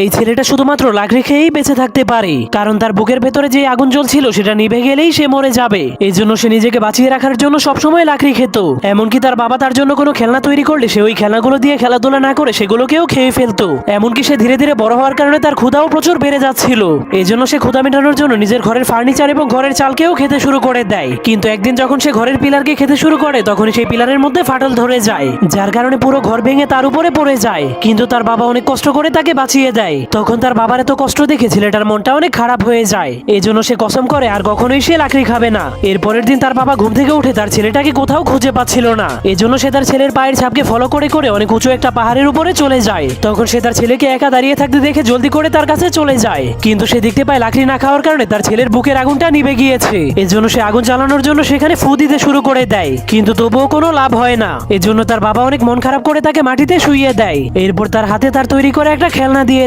এই ছেলেটা শুধুমাত্র লাকড়ি খেয়েই বেঁচে থাকতে পারে। কারণ তার বুকের ভেতরে যে আগুন জ্বলছিল, সেটা নিভে গেলেই সে মরে যাবে। এই জন্য সে নিজেকে বাঁচিয়ে রাখার জন্য সবসময় লাকড়ি খেত এমনকি তার বাবা তার জন্য কোনো খেলনা তৈরি করলে সে ওই খেলনাগুলো দিয়ে খেলাধুলা না করে সেগুলোকেও খেয়ে ফেলতো। এমনকি সে ধীরে ধীরে বড় হওয়ার কারণে তার ক্ষুধাও প্রচুর বেড়ে যাচ্ছিল। এই জন্য সে ক্ষুধা মেটানোর জন্য নিজের ঘরের ফার্নিচার এবং ঘরের চালকেও খেতে শুরু করে দেয়। কিন্তু একদিন যখন সে ঘরের পিলারকে খেতে শুরু করে তখন সেই পিলারের মধ্যে ফাটল ধরে যায়। যার কারণে পুরো ঘর ভেঙে তার উপরে পড়ে যায়। কিন্তু তার বাবা অনেক কষ্ট করে তাকে বাঁচিয়ে দেয়। তখন তার বাবার এত কষ্ট দেখে ছেলেটার মনটা অনেক খারাপ হয়ে যায়। এই জন্য সে কসম করে, আর কখনোই সে লাকড়ি খাবে না। এর পরের দিন তার বাবা ঘুম থেকে উঠে তার ছেলেটাকে কোথাও খুঁজে পাচ্ছিল না। এজন্য সে তার ছেলের পায়ের ছাপকে ফলো করে করে অনেক উঁচু একটা পাহাড়ের উপরে চলে যায়। তখন সে তার ছেলেকে একা দাঁড়িয়ে থাকতে দেখে জলদি করে তার কাছে চলে যায়। কিন্তু সে দেখতে পায় লাকড়ি না খাওয়ার কারণে তার ছেলের বুকের আগুনটা নিভে গিয়েছে। এজন্য সে আগুন জ্বালানোর জন্য সেখানে ফু দিতে শুরু করে দেয়। কিন্তু তবুও কোনো লাভ হয় না। এজন্য তার বাবা অনেক মন খারাপ করে তাকে মাটিতে শুইয়ে দেয়। এরপর তার হাতে তার তৈরি করে একটা খেলনা দিয়ে